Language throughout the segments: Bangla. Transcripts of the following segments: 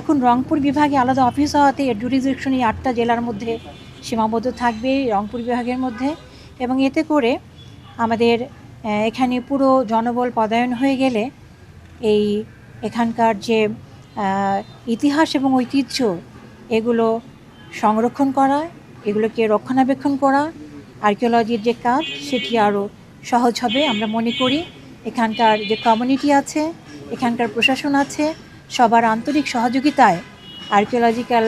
এখন রংপুর বিভাগে আলাদা অফিস হওয়াতে জুরিসডিকশন এই আটটা জেলার মধ্যে সীমাবদ্ধ থাকবে রংপুর বিভাগের মধ্যে এবং এতে করে আমাদের এখানে পুরো জনবল পদায়ন হয়ে গেলে এই এখানকার যে ইতিহাস এবং ঐতিহ্য, এগুলো সংরক্ষণ করা, এগুলোকে রক্ষণাবেক্ষণ করা আর্কিওলজির যে কাজ, সেটি আরও সহজ হবে। আমরা মনে করি এখানকার যে কমিউনিটি আছে, এখানকার প্রশাসন আছে সবার আন্তরিক সহযোগিতায় আর্কিওলজিক্যাল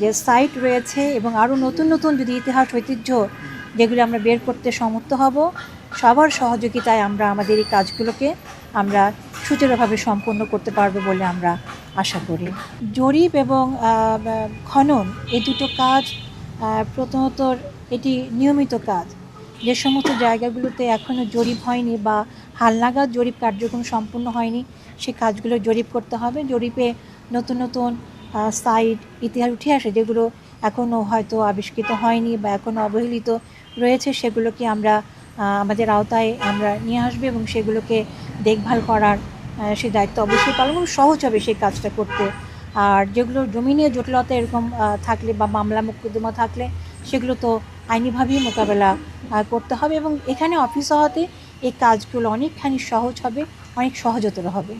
যে সাইট রয়েছে এবং আরও নতুন নতুন যদি ইতিহাস, ঐতিহ্য যেগুলো আমরা বের করতে সমর্থ হব, সবার সহযোগিতায় আমরা আমাদের এই কাজগুলোকে আমরা সুচারুভাবে সম্পন্ন করতে পারব বলে আমরা আশা করি। জরিপ এবং খনন এই দুটো কাজ প্রথমত এটি নিয়মিত কাজ। যে সমস্ত জায়গাগুলোতে এখনও জরিপ হয়নি বা হালনাগাদ জরিপ কার্যক্রম সম্পূর্ণ হয়নি, সে কাজগুলো জরিপ করতে হবে জরিপে নতুন নতুন সাইট ইতিহাস উঠে আসে যেগুলো এখনও হয়তো আবিষ্কৃত হয়নি বা এখনও অবহেলিত রয়েছে, সেগুলোকে আমরা আমাদের আওতায় আমরা নিয়ে আসবে এবং সেগুলোকে দেখভাল করার সে দায়িত্ব অবশ্যই পালন করব। সহজ হবে সেই কাজটা করতে আর যেগুলো জমি নিয়ে জটিলতা এরকম থাকলে বা মামলা মোকদ্দমা থাকলে, সেগুলো তো আইনিভাবেই মোকাবেলা করতে হবে এবং এখানে অফিস হওয়াতে এই কাজগুলো অনেকখানি সহজ হবে, অনেক সহজতর হবে।